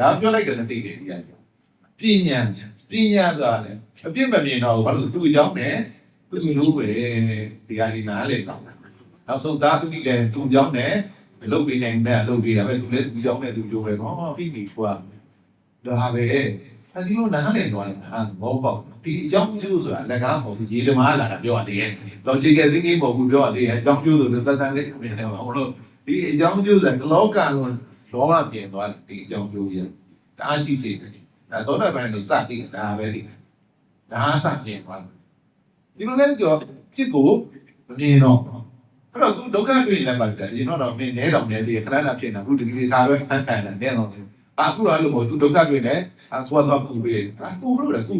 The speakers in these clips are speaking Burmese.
ဒါပြောလိုက်တယ်သိတယ်ဒီကပညာပညာဆိုတာလေအပြစ်မမြင်တော့ဘူးဘာလို့သူ့အကြောင်းနဲ့သူ့လူပဲဒီကဒီနားလေတော့နောက်ဆုံးသားသူတိတယ်သူ့အကြောင်းနဲ့မလုပ်ပြီးနိုင်တဲ့အလုပ်ပြီးတာပဲသူလည်းသူ့အကြောင်းနဲ့သူကြိုးပဲဟောပြီးပြီကွာဒါပဲအဲဒီလိုနားလေတော့ဟာမောပေါ့ဒီအကြောင်းကျိုးဆိုတာလက်ကားမဟုတ်ဘူးရေဓမားလာတာပြောရတယ်လောจิกရဲ့သိငိမ့်မဟုတ်ဘူးပြောရတယ်အကြောင်းကျိုးဆိုတော့တန်တန်လေးမြင်တယ်ဘာလို့ဒီအကြောင်းကျိုးဆိုတာလောကလုံး လောကပြင်သွားဒီအကြောင်းကျိုးကြီးတအားရှိသေးတယ်ဒါတော့တော့ဘယ်လိုစတည်ဒါပဲဒီဒါစပြင်သွားဒီလိုလဲကြောပြစ်ကိုမမြင်တော့အဲ့တော့သူဒုက္ခတွေ့နေမှာတယ်ရင်တော့မင်းနဲတော်နဲသေးခဏခဏဖြစ်နေတာအခုဒီဒီခါပဲဖန်ခံတယ်နဲတော့အခုတော့လို့မဟုတ်သူဒုက္ခတွေ့နေအခုတော့ကူပြီးအခုလို့လည်းကူ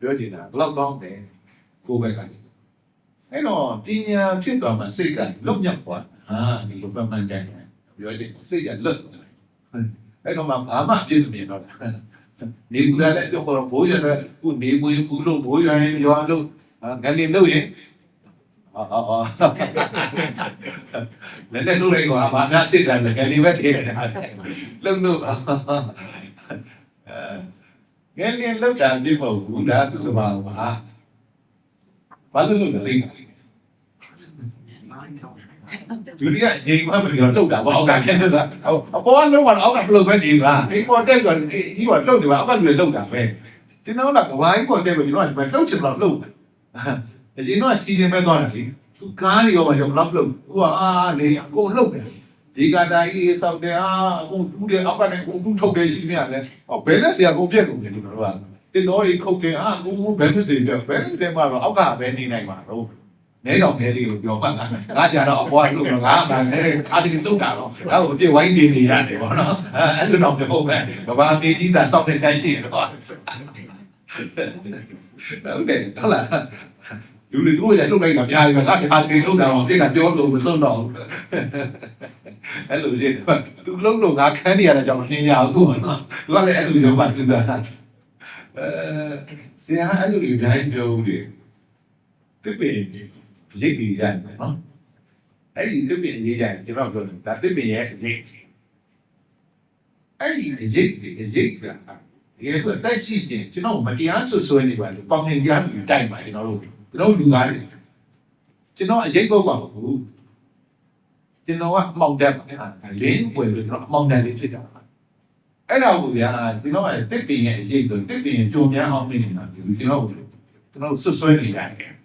ပြောချင်တာဘယ်တော့ကောင်းတယ်ကိုယ်ပဲကနေအဲ့တော့ပညာဖြစ်သွားမှစိတ်ကလုံမြောက်သွားဟာဒီလိုပတ်မှန်တယ် ပြောချင်စိတ်ကလွတ်အဲ့တော့မှဘာမှပြည့်စုံနေတော့နေကူလာတဲ့ပြောတော့ဘိုးရတဲ့ခုနေမွေးဘူးလို့ဘိုးရရင်ရောလို့ငန်းနေလို့ရင်ဟာဟာဟာလည်းတဲ့လို့လည်းကွာဘာများစစ်တယ်လဲငန်းနေပဲထေးတယ်လုံလို့အဲငန်းနေလောက်တာဒီမဟုတ်ဘူးဒါသူ့ဘာဘာဘာလို့လို့လဲ ဒုတိယငိမ်မှမပြောလှုပ်တာဘာအောက်ကခက်နေတာအပေါ်ကလုံးဝအောက်ကဘလို့ပဲနေပါဒီပေါ်တက်ဆိုဒီကလှုပ်နေပါအောက်ကလူလှုပ်တာပဲဒီနောက်ကဘာကြီးပေါ်တက်ပြီတော့ဒီမှာလှုပ်ချင်တော့လှုပ်အရင်တော့ချီနေမဲ့သွားတယ်သူကားရောရောလောက်လှုပ်ဟိုအာလေအကုန်လှုပ်တယ်ဒီကတိုင်းကြီးစောက်တယ်အာအကုန်တူးတယ်အောက်ကနေအကုန်တူးထုတ်တယ်ရှိနေရတယ်ဟောဘယ်နဲ့ဆရာကုန်ပြက်ကုန်တယ်ဒီလိုတော့တင်တော်ကြီးခုတ်တယ်အာအကုန်ဘယ်နဲ့စီတယ်ဘယ်နဲ့တဲမှာတော့အောက်ကပဲနေနိုင်မှာတော့ နဲတော့နဲလေးလို့ပြောပါလားငါကြတော့အပွားလို့ငါမှလည်းခါတိတုတ်တာတော့ဒါကိုပြစ်ဝိုင်းနေနေရတယ်ဗောနော်အဲ့လိုတော့မဟုတ်ပဲကဘာမေးကြီးတာစောက်တဲ့တိုင်းရှိတယ်တော့ဟုတ်တယ်ဟုတ်လားလူတွေတို့လည်းလုပ်လိုက်တာများပြီငါတခါတည်းလုပ်တာတော့တိတ်ကပြောလို့မစွန့်တော့အဲ့လိုရှိတယ်သူလုံးလို့ငါခန်းနေရတဲ့ကြောင့်နှင်းရအောင်သူကနော်သူကလည်းအဲ့လိုပြောမှသူကအဲဆရာအဲ့လိုကြီးတိုင်းပြောဦးတယ်တပည့် ရိပ်ပြီးရတယ်နော်အဲ့ဒီတပည့်ရေးရတယ်ကျွန်တော်ပြောတယ်ဒါတပည့်ရဲ့ရိပ်အဲ့ဒီရိပ်ရိပ်ဆိုတာဒီကတက်ရှိချင်းကျွန်တော်မတရားဆွဆွဲနေပါလို့ပေါင်နေကြပြီးတိုင်ပါကျွန်တော်တို့ကျွန်တော်လူသားတွေကျွန်တော်အရေးပုတ်ပါဘူးကျွန်တော်ကအမောင်တက်ပါလင်းပွေလို့ကျွန်တော်အမောင်တက်လေးဖြစ်တာအဲ့ဒါကိုဗျာကျွန်တော်ကတစ်ပင်ရဲ့အရေးဆိုတစ်ပင်ရဲ့ကြုံများအောင်နေနေတာကျွန်တော်ကျွန်တော်ဆွဆွဲနေရတယ်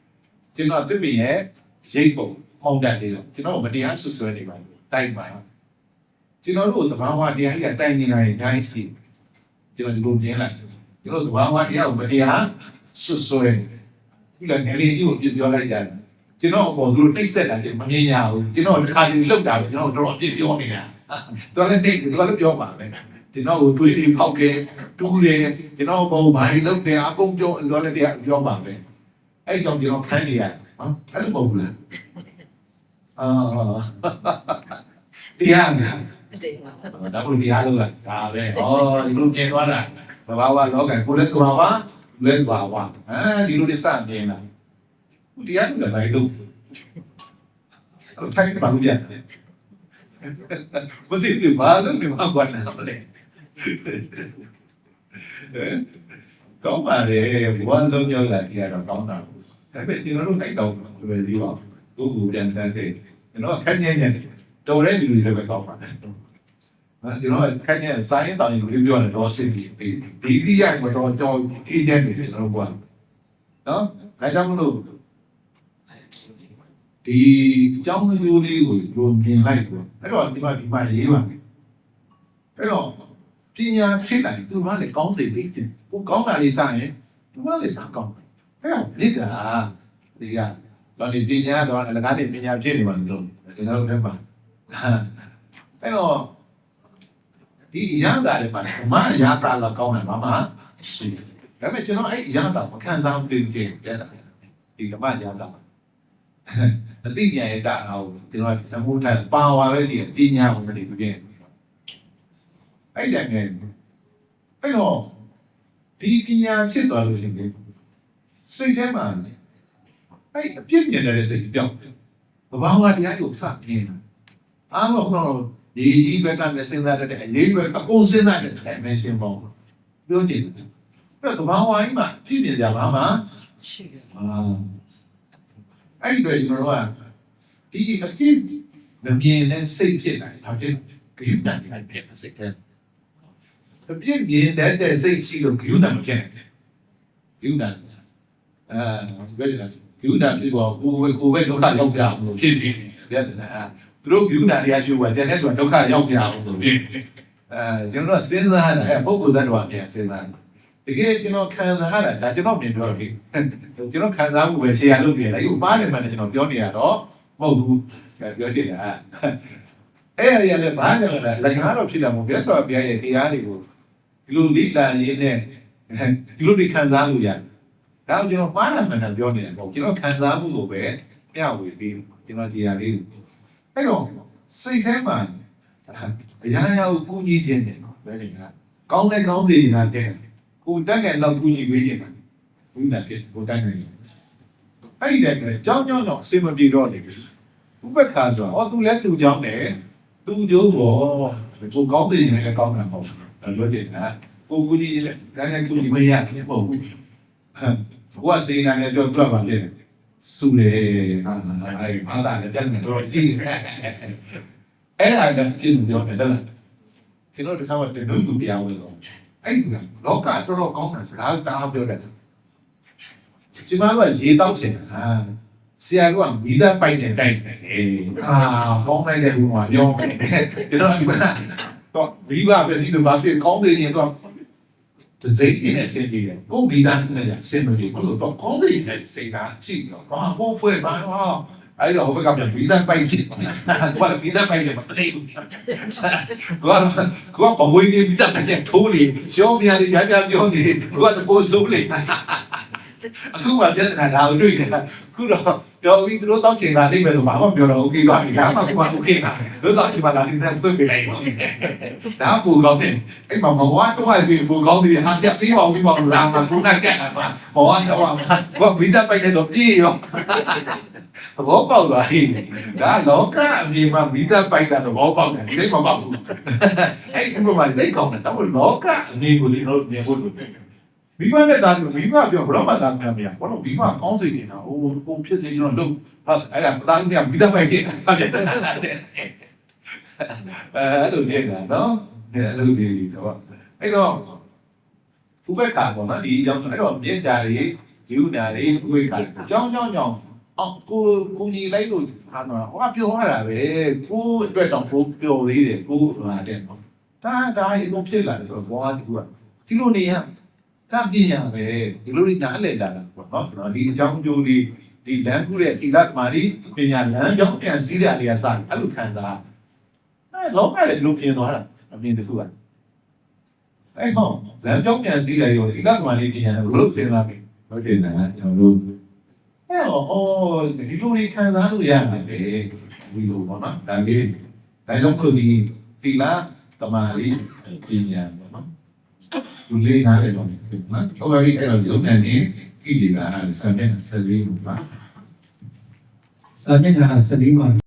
ကျွန်တော်တစ်ပင်ရဲ့ရိတ်ပုံမောင်တက်လေးတော့ကျွန်တော်မတရားဆွဆွဲနေပါဘူးတိုင်ပါကျွန်တော်တို့သဘာဝတရားကြီးကတိုင်နေတာရင်ဂျိုင်းရှိကျွန်တော်ဒီလိုမြင်လိုက်ကျွန်တော်သဘာဝတရားကိုမတရားဆွဆွဲခုလည်းငယ်လေးကြီးကိုပြပြောလိုက်ကြတယ်ကျွန်တော်အပေါ်သူတို့တိတ်ဆက်တာကျမမြင်ရဘူးကျွန်တော်တစ်ခါတည်းလှုပ်တာပဲကျွန်တော်တော်တော်ပြပြောနေတာတော်လည်းတိတ်တော်လည်းပြောပါပဲကျွန်တော်ကိုတွေးပြီးဖောက်ခဲ့တူးတယ်ကျွန်တော်ဘုံဘာလို့တယ်အကုန်ပြောတော်လည်းတရားပြောပါပဲ အဲ့ကြောင့်ကျွန်တော်ခိုင်းနေရတယ်နော်အဲ့လိုမဟုတ်ဘူးလားအာတရားများတင်ပါဒါကိုတရားလို့လားဒါပဲဩဒီလိုကျင်သွားတာဘာဝလောကကိုလည်းသွားပါလဲပါဝါအဲဒီလိုတစမြင်လာတရားလို့လည်းလို့အဲ့ထိုင်ပါလို့ပြန်မသိဘူးဘာလို့ဒီမှာကွာနာမလဲ ကောင်းပါလေဘဝလုံးရောက်လာကြတော့ကောင်းတာဒါပေမဲ့ကျွန်တော်တို့နိုင်တော့ပဲဒီပါကိုကိုပြန်ဆန်းစေကျွန်တော်ခက်ညံ့ညံ့တော်တဲ့လူတွေလည်းပဲကောင်းပါတယ်နော်ကျွန်တော်ခက်ညံ့ဆိုင်းတောင်ရင်ပြောရတယ်တော့စိတ်ဒီဒီဒီရိုက်မတော့ကြောအေဂျင့်တွေကျွန်တော်ကနော်ဒါကြောင့်မလို့ဒီကြောင်းမျိုးလေးကိုလိုမြင်လိုက်တော့အဲ့တော့ဒီမှာဒီမှာရေးပါအဲ့တော့ ပညာဖြစ်နိုင်သူကလည်းကောင်းစေသိတယ်ကိုကောင်းတာလေးစရင်သူကလည်းစကောင်းအဲ့တော့မြစ်တာဒီကတော့ဒီပညာတော့အလကားနေပညာဖြစ်နေပါလို့ကျွန်တော်တို့လည်းပါအဲ့တော့ဒီရတာလည်းပါမရတာလည်းကောင်းတယ်မမရှိတယ်ဒါပေမဲ့ကျွန်တော်အဲ့ရတာမခံစားဘူးတင်ပြတယ်ဒီကမရတာအသိဉာဏ်ရဲ့တာအောင်ကျွန်တော်ဓမ္မထပါဝါပဲဒီပညာကိုမတည်ဘူးပြင် အဲ့ဒါနဲ့အဲ့တော့ဒီပညာဖြစ်သွားလို့ရှိရင်စိတ်ထဲမှာအဲ့အပြစ်မြင်တဲ့စိတ်ပြောင်းတယ်ဘာဝတရားကိုစမြင်တာအားလုံးတော့ဒီကြီးဘက်ကမစင်သားတဲ့အရေးဘက်အကုန်စင်သားတဲ့ dimension ပေါ့ပြောကြည့်တယ်အဲ့တော့ဘာဝိုင်းမှာပြည့်ပြည့်ကြပါမှာရှိတယ်အာအဲ့ဒီတော့ကျွန်တော်ကဒီအဖြစ်မမြင်တဲ့စိတ်ဖြစ်နိုင်ဘာဖြစ်ဂယုဏတိုင်းဖြစ်တဲ့စိတ်တဲ့ အပြည့်မြင်တဲ့စိတ်ရှိလို့ဂယုဏမဖြစ်နိုင်ဂယုဏအာဘယ်လိုလဲဂယုဏဖြစ်ပေါ်ကိုယ်ကိုယ်ပဲဒုက္ခရောက်ကြအောင်လို့ဖြစ်နေတယ်ဗျာနာသူတို့ဂယုဏတရားရှိဖို့တဲ့တဲ့ဒုက္ခရောက်ကြအောင်လို့ဖြစ်အဲကျွန်တော်စဉ်းစားတာပုဂ္ဂိုလ်တ attva ပြန်စဉ်းစားတကယ်ကျွန်တော်ခံစားရတာဒါကျွန်တော်မြင်ပြောပြီကျွန်တော်ခံစားမှုပဲရှေ့ရလုပ်နေတယ်အခုပါးတယ်မှလည်းကျွန်တော်ပြောနေရတော့မဟုတ်ဘူးပြောချင်တာ အဲ့ရရလည်းဘာလဲလဲလက်ကားတော့ဖြစ်လာမို့ပြတ်စော်ပြရဲ့တရားတွေကိုဒီလိုလိလာရင်းနဲ့ဒီလိုတွေခံစားလို့ရတယ်ဒါကိုကျွန်တော်ပါးတယ်မှလည်းပြောနေတယ်ပေါ့ကျွန်တော်ခံစားမှုကိုပဲမျှဝေပြီးကျွန်တော်တရားလေးအဲ့တော့စိတ်ထဲမှာအရာရာကိုကူညီခြင်းတယ်နော်ဘယ်လိုလဲကောင်းတဲ့ကောင်းစီနေတာတဲ့ကိုတက်တဲ့လောက်ကူညီပေးခြင်းတယ်ဘူးနာဖြစ်ကိုတိုင်းနေတယ်အဲ့ဒီတည်းကကြောင်းကြောင်းကြောင့်အစင်မပြေတော့နေပြီဥပ္ပခါဆိုတော့သူလည်းသူကြောင်းတယ် သူကျိုးပေါ်ကိုကောင်းစီနေလည်းကောင်းတာပေါ့အဲ့လိုတဲ့နော်ကိုကူညီတယ်ဒါနဲ့ကူညီမရဘူးပေါ့ဘူးဟမ်ဘုရားစေနာနဲ့ပြောပြပါလေစုလေဟာအဲ့ဘာသာနဲ့ပြန်နေတော့ကြည့်အဲ့ဒါကပြင်းပြောတယ်လားကျွန်တော်ဒီခါမှတင်လို့သူပြောင်းလို့အဲ့ဒီလောကတော်တော်ကောင်းတယ်စကားတအားပြောတယ်ကျမတို့ကရေတောက်ချင်တာဟာ ဆရာကမီးသားပိုက်တဲ့တိုင်းတယ်အာကောင်းလိုက်တဲ့ဘုံမှာပြောတယ်ကျွန်တော်ဒီကတော့မိဘပဲဒီလိုပါပြကောင်းတယ်ရင်တော့တစိမ့်နေစင်ပြီးတယ်ကိုမီးသားနဲ့စင်မပြီးဘူးတော့ကောင်းတယ်နဲ့စိတ်သားရှိတော့ဘာဘောဖွဲပါတော့အဲ့တော့ဟိုဘက်ကပြန်မီးသားပိုက်ဖြစ်ဘာမီးသားပိုက်တယ်မသိဘူးကိုကကိုကဘဝင်းကြီးမီးသားပိုက်တဲ့ထိုးလေရှောပြရရပြပြောနေကိုကပိုးစိုးလေ cứ mà thế là ở đây cứ đó đó cái đối tác chỉ là đi về bảo một điều là ok đoạn thì lắm mà không ok là đối tác chỉ mà là đi bị này đã phù gom thì cái mà mà quá có phải vì phù gom thì hạ xẹp tí vào cái vòng làm mà cũng đang kẹt à, mà mà quá đâu mà còn biến ra bệnh này đột gì không? Bố bao rồi đã lỗ cá vì mà biến ra bệnh là bố bao này đấy mà bọc. Ấy nhưng mà đấy còn là tao lỗ cá. Ni của đi nhiều hơn မြင်မှာမိသားပိုက်တာသဘောပေါက်တယ်ဒီမပေါက်ဘူးအဲ့ဒီမှာဒိတ်ကောင်းတယ်တော့လောကအမြင်ကိုလည်းတော့မြင်ဖို့လိုတယ်မိဘနဲ့သားတို့မိဘပြောဘရောမသားများမရဘာလို့မိဘကောင်းစိတ်နေတာဟိုပုံဖြစ်နေကျွန်တော်လုပ်ဟာအဲ့ဒါသားများမိသားပိုက်ဖြစ်တာဖြစ်တယ်အဲ့လိုနေတာနော်အဲ့လိုနေတော့အဲ့တော့ဥပ္ပခါပေါ့နော်ဒီအကြောင်းအဲ့တော့မြေတားတွေယူနာတွေဥပ္ပခါအကြောင်းကြောင်းကြောင်းအော်ကိုကိုကြီးလိုက်လို့ဟာတော့ဟောပြောရတာပဲကိုအတွက်တော့ကိုပြောသေးတယ်ကိုဟာတဲ့နော်ဒါဒါအကုန်ဖြစ်လာတယ်ဆိုတော့ဘောကဒီကဒီလိုနေရ ကပြင်းရပဲဒီလိုနားလည်လာတာပေါ့နော်ကျွန်တော်ဒီအကြောင်းအကျိုးလေးဒီလမ်းကူးတဲ့ဒီလတ်မာဒီပညာလမ်းကြောင်းပြန်စည်းရနေရစားအဲ့လိုခံစားအဲလောကလည်းဒီလိုပြင်သွားတာအမြင်တစ်ခုကအဲ့ဟောလမ်းကြောင်းပြန်စည်းရရောဒီလတ်မာဒီပညာဘယ်လိုစဉ်းစားပြီဟုတ်တယ်နော်ကျွန်တော်တို့အဲ့တော့အော်ဒီလိုလေးခံစားလို့ရတယ်ပဲဒီလိုပေါ့နော်ဒါလေးဒါကြောင့်မလို့ဒီဒီလားတမာရီပညာပေါ့နော် သူလေးနားလည်းတော့နော်ဟုတ်ပါပြီအဲ့တော့ရုပ်နဲ့နေကြည့်နေတာဆံတဲ့ဆက်လေးပါစာမျက်နှာ14မှာ